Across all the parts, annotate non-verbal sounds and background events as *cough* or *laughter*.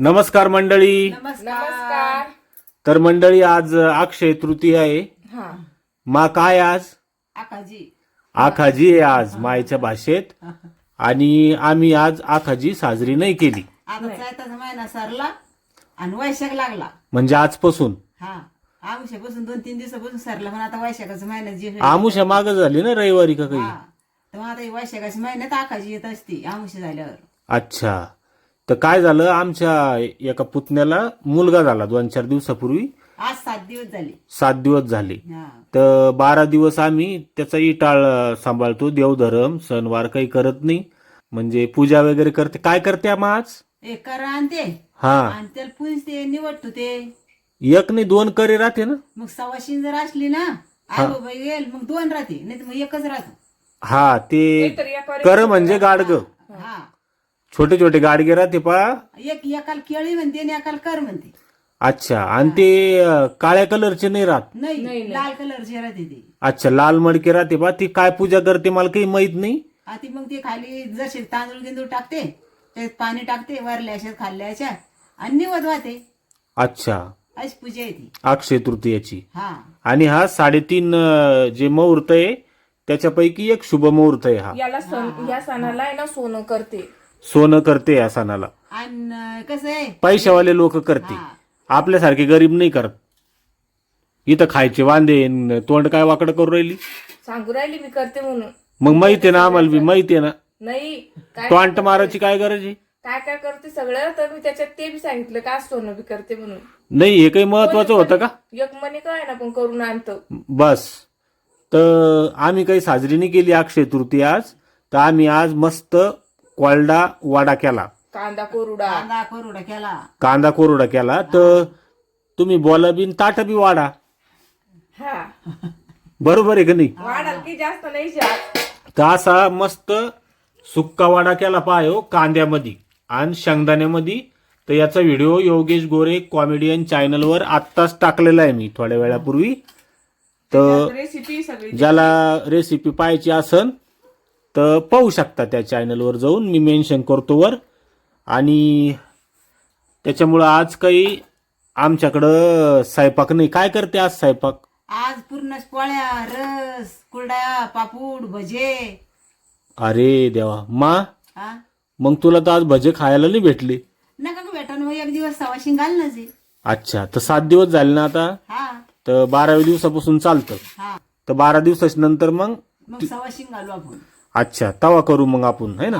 नमस्कार मंडळी. नमस्कार. तर मंडळी आज अक्षय तृतीय आहे. हा. मा काय आज? आकाजी आखाजी आहे आज मायच्या भाषेत. आणि आम्ही आज आखाजी साजरी नाही केली. आता चैताचा महिना सरला आणि वैशाख लागला. म्हणजे आजपासून. हा. आमुष्यापासून दोन तीन दिवसापासून सरला पण आता वैशाखाचा महिना जे आमुषा माग झाली ना रविवारी का काही? हा. तर मग आता ही वैशाखाच्या महिन्यात आकाजी येत असते आमुष्य झाल्यावर. अच्छा. तर काय झालं? आमच्या एका पुतण्याला मुलगा झाला दोन चार दिवसापूर्वी. आज सात दिवस झाले. सात दिवस झाले. हा. तर बारा दिवस आम्ही त्याचा इटाळ सांभाळतो. देवधर्म सणवार काही करत नाही. म्हणजे पूजा वगैरे करते. काय करते मग आज? करा हा. आणि त्याला पुंजते निवडतो ते. एक नाही दोन करे राहते ना. मग सवाशीन जर असली ना आई बाबा येईल मग दोन राहते. नाही तर मग एकच राहतो. हा ते कर म्हणजे गाडग. हा. छोटे छोटे गाडगे राहते पा एक एकाला केळी म्हणते आणि एकाला कर म्हणते. अच्छा आणि ते अं, काळ्या कलरचे नाही राहत? नाही लाल कलरचे राहते ते. अच्छा लाल मडके राहते पा ती काय पूजा करते मला काही माहीत नाही. आधी मग ते खाली जसे तांदूळ गिंदूळ टाकते त्यात पाणी टाकते वरल्या अशा खाल्ल्या अशा आणि निवत वाहते. अच्छा. अशी पूजा आहे ती. अक्षय तृतीयाची. हा. आणि हा साडेतीन अं, जे मुहूर्त आहे त्याच्यापैकी एक शुभ मुहूर्त आहे हा. याला सण या सणाला आहे ना सोनं करते. सोनं करते या सणाला. आणि कसं आहे? पैशावाले लोक करते. हा. आपल्यासारखे गरीब नाही करत. इथं खायचे वांदे न तोंड काय वाकडं करू राहिली? सांगू राहिली मी करते म्हणून. मग माहिती आहे ना आम्हाला बी माहिती आहे ना. नाही काय तोंड मारायची काय गरज आहे? काय काय करते सगळं? तर मी त्याच्यात ते बी सांगितलं का सोनं बी करते म्हणून. नाही हे काही महत्वाचं होतं का? एक मनी काय ना पण करून आणतो. बस. तर आम्ही काही साजरी नाही केली अक्षय तृतीया आज. तर आम्ही आज मस्त कोरडा वाडा केला. कांदा कोरुडा. कांदा करोडा केला. कांदा कोरडा केला. तर तुम्ही बोला बिन ताट बी वाडा हा. बरोबर आहे का नाही? वाढाल की जास्त नाही जास्त. तर असा मस्त सुक्का वाडा केला पायो कांद्यामध्ये आणि शेंगदाण्यामध्ये. तर याचा व्हिडिओ योगेश गोरे कॉमेडियन चॅनलवर आत्ताच टाकलेला आहे मी थोड्या वेळापूर्वी. तर रेसिपी सगळी ज्याला रेसिपी पाहायची असन तर पाहू शकता त्या चॅनलवर जाऊन. मी मेन्शन करतो वर. आणि त्याच्यामुळं आज काही आमच्याकडं स्वयंपाक नाही. काय करते आज स्वयंपाक? आज पूर्ण पोळ्या रस कुरड्या पापूड भजे. अरे देवा. मा हा मग तुला तर आज भजे खायला नाही भेटले. नका का भेटा मग एक दिवस ना जे. अच्छा तर सात दिवस झाले ना आता? हा. तर बाराव्या दिवसापासून चालतं. हा. तर बारा दिवसाच्या नंतर मग मग सवाशिंग घालू आपण. अच्छा तवा करू मग आपण है ना?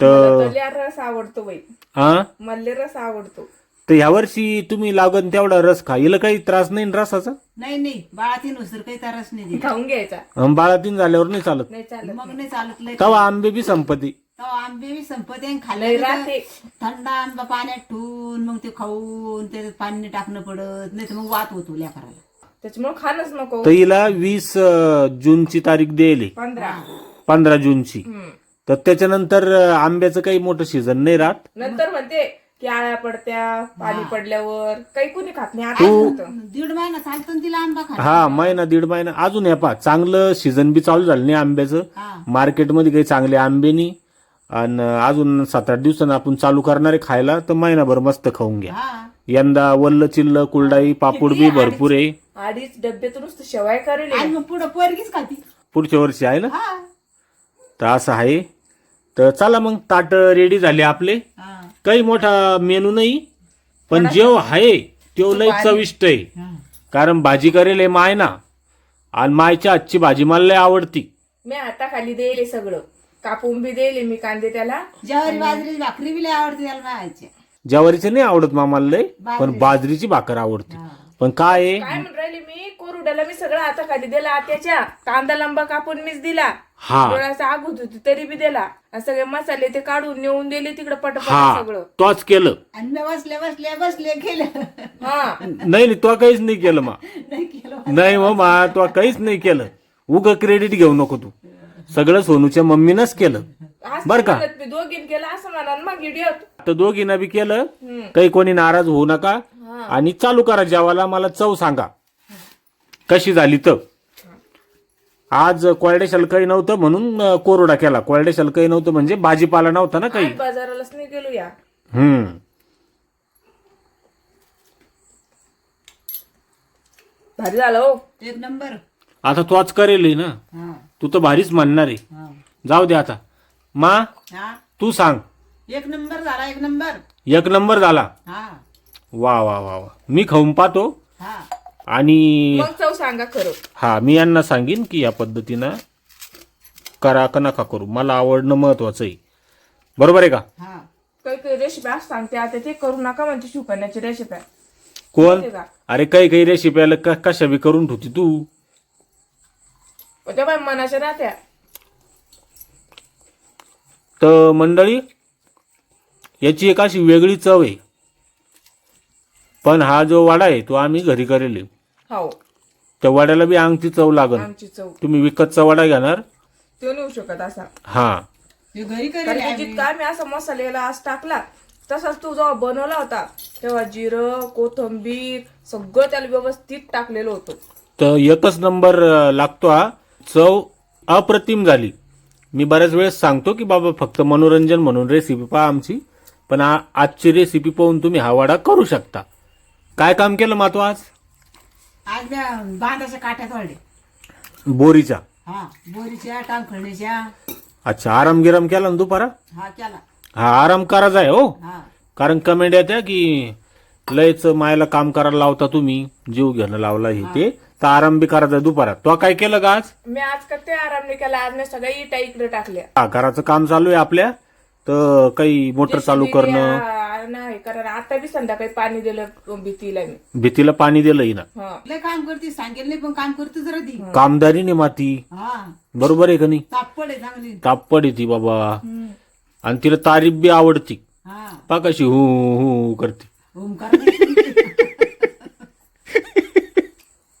तर मल्ल्या रस आवडतो बाई. हा मल्ले रस आवडतो. तर ह्या वर्षी तुम्ही लागन तेवढा रस खा. हिला काही त्रास नाही ना रसाचा? नाही नाही. बाळातीन उसर काही तरच नाही दिला. खाऊन घ्यायचा. अन बाळातीन झाल्यावर नाही चालत? नाही चालत. मग नाही चालत लय. तवा आंबे बी संपत्ती तेव्हा आंबे बी संपत खाल्ले थंड आंबा पाण्यात ठेवून मग ते खाऊन त्याच्यात पाणी नाही टाकणं पडत नाही तर मग वात होतो लेकराला. त्याच्यामुळे खाणच नको. तर हिला वीस अं, जूनची तारीख देली पंधरा. पंधरा जूनची. हम्म. तर त्याच्यानंतर आंब्याचं काही मोठं सीझन नाही राहत. नंतर म्हणते की आळ्या पडत्या पाणी पडल्यावर काही कुणी खात नाही. आता होतं. दीड महिना चालतो ना तिला आंबा खा हा महिना दीड महिना. अजून या पा चांगलं सीझन बी चालू झालं नाही आंब्याचं. हा. मार्केटमध्ये काही चांगले आंबे नाही. आणि अजून सात आठ दिवसानं आपण चालू करणारे खायला. तर महिनाभर मस्त खाऊन घ्या. हा. यंदा वल्ल चिल्ल कुलडाई पापूड बी भरपूर आहे. अडीच डब्यातून नुसतं शेवाय करेल. आणि मग पुढं पोरगीच खाती. पुढच्या वर्षी आहे ना? हा. तर असं आहे. तर चला मग ताट रेडी झाले आपले. काही मोठा मेनू नाही पण जेव आहे तेव लय चविष्ट आहे. हा. कारण भाजी करेल माय ना. आणि मायच्या आजची भाजी मला लय आवडती. मी हाताखाली देईल सगळं. कापून बी देईल मी कांदे त्याला. ज्वारी बाजरी भाकरी बी लय आवडते त्याला मायाच्या ज्वारीचं नाही आवडत मामाला लय पण बाजरीची भाकर आवडते. पण काय आहे? काय म्हणून राहिले मी? कोरुड्याला मी सगळं हाताखाली दिला आत्याच्या कांदा लंबा कापून मीच दिला. हा. डोळ्याचा आग होत होती तरी बी दिला. आणि सगळे मसाले ते काढून नेऊन दिले तिकडे पटपट हा. सगळं. तोच केलं. आणि मी बसले बसले बसले केलं. हा. नाही नाही तो काहीच नाही केलं मा. नाही केलं. नाही मग मा तो काहीच नाही केलं. उग क्रेडिट घेऊ नको तू. सगळं सोनूच्या मम्मीनंच केलं. बरं का? म्हणत मी दोघीन केलं असं म्हणा आणि मग व्हिडिओ तर दोघींना बी केलं. काही कोणी नाराज होऊ नका. आणि चालू करा जेवायला मला चव सांगा. कशी झाली तर? आज कोरडे शलकाई नव्हतं म्हणून कोरडा केला. कोरडे शलकाई नव्हतं म्हणजे भाजीपाला नव्हता ना काही? बाजारालाच नाही गेलो या. हम्म. भारी झालं हो. एक नंबर. आता तू आज करेल ना? तू तर भारीच म्हणणार आहे. जाऊ दे आता. मा तू सांग. एक नंबर झाला एक नंबर. एक नंबर झाला. हा. वा वा वा वा. मी खाऊन पाहतो. हा. आणि मग चव सांगा खरं. हा मी यांना सांगेन की या पद्धतीनं करा का नका करू. मला आवडणं महत्वाचं आहे. बरोबर आहे का? हा. काही काही रेसिपी असं सांगते. आता ते करू नका म्हणजे रेसिपी कोण? का? अरे काही काही रेसिप्याला क कशा बी करून ठेवती तू. बाई मनाच्या राहत्या. तर मंडळी याची एक अशी वेगळी चव आहे. पण हा जो वाडा आहे तो आम्ही घरी करेल. आहे. हो. त्या वाड्याला बी अंगठी चव लागल. आमची चव. तुम्ही विकतचा वडा घेणार. तो नेऊ शकत असा. हा. हे घरी कारण करेल की आम्ही. जितका आम्ही असा मसाल्याला आज टाकला तसाच तू जेव्हा बनवला होता तेव्हा जिरं कोथंबीर सगळं त्याला व्यवस्थित टाकलेलं होतं. तर एकच नंबर अं, लागतो हा. चव अप्रतिम झाली. मी बऱ्याच वेळेस सांगतो की बाबा फक्त मनोरंजन म्हणून रेसिपी पहा आमची पण आ- आजची रेसिपी पाहून तुम्ही हा वडा करू शकता. काय काम केलं मातो आज? आज मी बांधाच्या काट्यात वाढले. बोरीच्या. हा बोरीच्या टांगखळणीच्या अच्छा आराम गिराम केला ना दुपारा? हा केला. हा आराम करायचा आहे हो. हा. कारण कमेंट येत्या की लयच मायला काम करायला लावता तुम्ही जीव घेणं लावला हे ते. तर आराम बी करायचा आहे दुपारा. तो काय केलं का आज? मी आज का ते आराम नाही केला आज मी सगळ्या इटा इकडे टाकल्या. हा घराचं काम चालू आहे आपल्या. तर काही मोटर चालू करणं नाही कारण आता बी संध्याकाळी पाणी दिलं भीतीला मी. भीतीला पाणी दिलंय ना हा. लय काम करते सांगेल नाही पण काम करते जरा ती. कामदारीने माती. हा. बरोबर आहे का नाही? तापड आहे चांगली. तापड येते बाबा. हम्म. आणि तिला तारीफ बी आवडती. हा. पा कशी हू हू करते.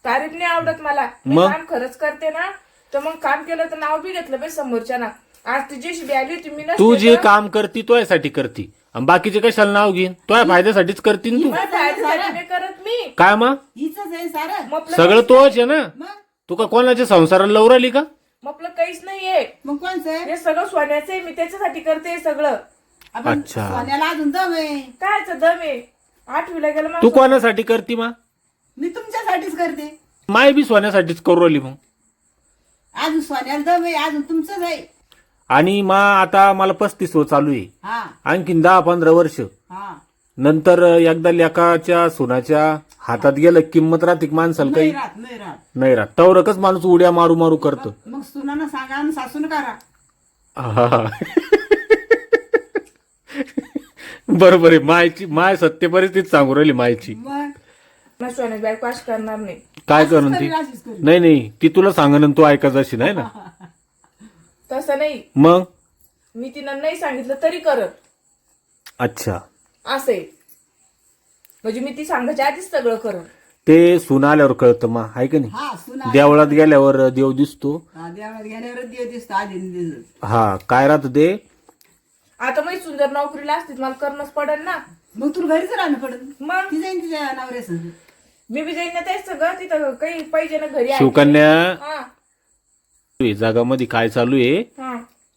तारीफ नाही आवडत मला. मी मग? काम खरंच करते ना तर मग काम केलं तर नाव बी घेतलं पाहिजे समोरच्या ना आज तुझी आली होती मी तू जे तर? काम करती तो यासाठी करती. आणि बाकीचे कशाला नाव घेईन? तो या फायद्यासाठीच करती ना तू. माझ्या फायद्यासाठी नाही करत मी. काय मग? हिच आहे सारं. मग आपलं सगळं तोच आहे ना? मग? तू का कोणाच्या संसाराला लवराली का? मग आपलं काहीच नाहीये. मग कोणचं? आहे हे सगळं सोन्याचं आहे मी त्याच्यासाठी करते हे सगळं. आपण अच्छा. सोन्याला अजून दम आहे. कायच दम आहे? आठवीला गेलं तू कोणासाठी करती मा? मी तुमच्यासाठीच करते. माय बी सोन्यासाठीच करू राहिली मग. अजून सोन्याला दम आहे अजून तुमचंच आहे. आणि मा आता मला पस्तीस व चालू आहे. हा. आणखीन दहा पंधरा वर्ष. हा. नंतर एकदा लेकाच्या सोनाच्या हातात गेलं किंमत राहते का माणसाला नाही काही? राहत नाही राहत. नाही राहत. तवरकच माणूस उड्या मारू मारू करतो. मग सुनानं सांगा आणि सासून करा. हा. बरोबर आहे. मायची माय सत्य परिस्थिती सांगू राहिली मायची. मग? ना सोन्याची बायको अशी करणार नाही. काय करून ती? करील, अशीच करील. नाही नाही. ती तुला सांगन तू ऐकत अशी नाही ना? *laughs* तसं नाही. मग? मी तिला नाही सांगितलं तरी करत. अच्छा. असं आहे. म्हणजे मी ती सांगायच्या आधीच सगळं करत ते सुन आल्यावर कळतं मा आहे का नाही? हा सुना देवळात गेल्यावर देव दिसतो. हा, देवळात गेल्यावरच देव दिसतो आधी दिसत हा काय राहतं ते? आता मग सुंदर नोकरीला असते मला करणंच पडेल ना. मग तुला घरीच राहणं पडत मग? ती जाईन तिच्या नवऱ्या संग मी बी जाईन ना तेच सगळं तिथं काही पाहिजे ना घरी आहे. शिवकन्या हा. जगामध्ये काय चालू आहे?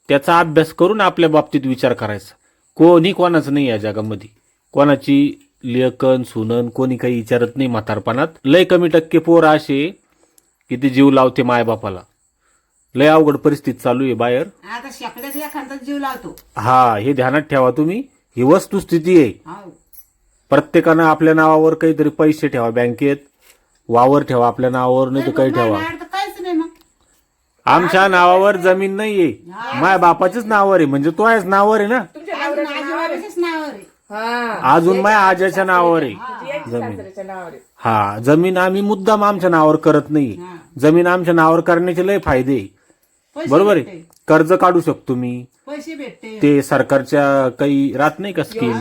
त्याचा अभ्यास करून आपल्या बाबतीत विचार करायचा. कोणी कोणाचं नाही या जगामध्ये. कोणाची लेखन सुनन कोणी काही विचारत नाही म्हातारपणात. लय कमी टक्के पोर असे की ते जीव लावते मायबापाला. लय अवघड परिस्थिती चालू आहे बाहेर. आता शेकड्यात एखादा जीव लावतो. हा हे ध्यानात ठेवा तुम्ही. ही वस्तुस्थिती आहे. प्रत्येकानं आपल्या नावावर काहीतरी पैसे ठेवा बँकेत. वावर ठेवा आपल्या नावावर नाही तर काही ठेवा नावावर तर काहीच नाही मग आमच्या नावावर जमीन नाहीये. माय बापाच्याच नावावर आहे. म्हणजे तो आहेच नावावर आहे ना? तुमच्या अजून नवऱ्याच्या आजी नावावर आहे. बाबाच्याच नावावर आहे. हा. अजून माय आजाच्या नावावर आहे. याच्या सासऱ्याच्या नावावर आहे. हा जमीन आम्ही मुद्दाम आमच्या नावावर करत नाही. हा. जमीन आमच्या नावावर करण्याचे लय फायदे आहे. पैसे बरोबर आहे? भेटते. कर्ज काढू शकतो मी. पैसे भेटते. ते सरकारच्या काही राहत नाही का स्कीम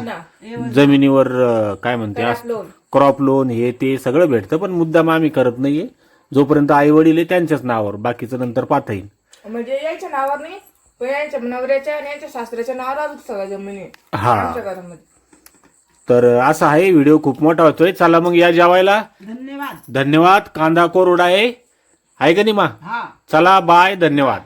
जमिनीवर अं, काय म्हणते क्रॉप लोन क्रॉप लोन हे ते सगळं भेटतं पण मुद्दाम आम्ही करत नाहीये. जोपर्यंत आई वडील आहे त्यांच्याच नावावर बाकीचं नंतर पाहता येईल. म्हणजे याच्या नावावर नाही पण यांच्या नवऱ्याच्या आणि यांच्या सासऱ्याच्या नावावर अजून सगळ्या जमिनी आहे. हा. आमच्या घरामध्ये. तर असा आहे व्हिडिओ खूप मोठा होतोय. चला मग या जेवायला. धन्यवाद. धन्यवाद. कांदा कोरडा आहे. आहे का नाही मा हा. चला बाय. धन्यवाद.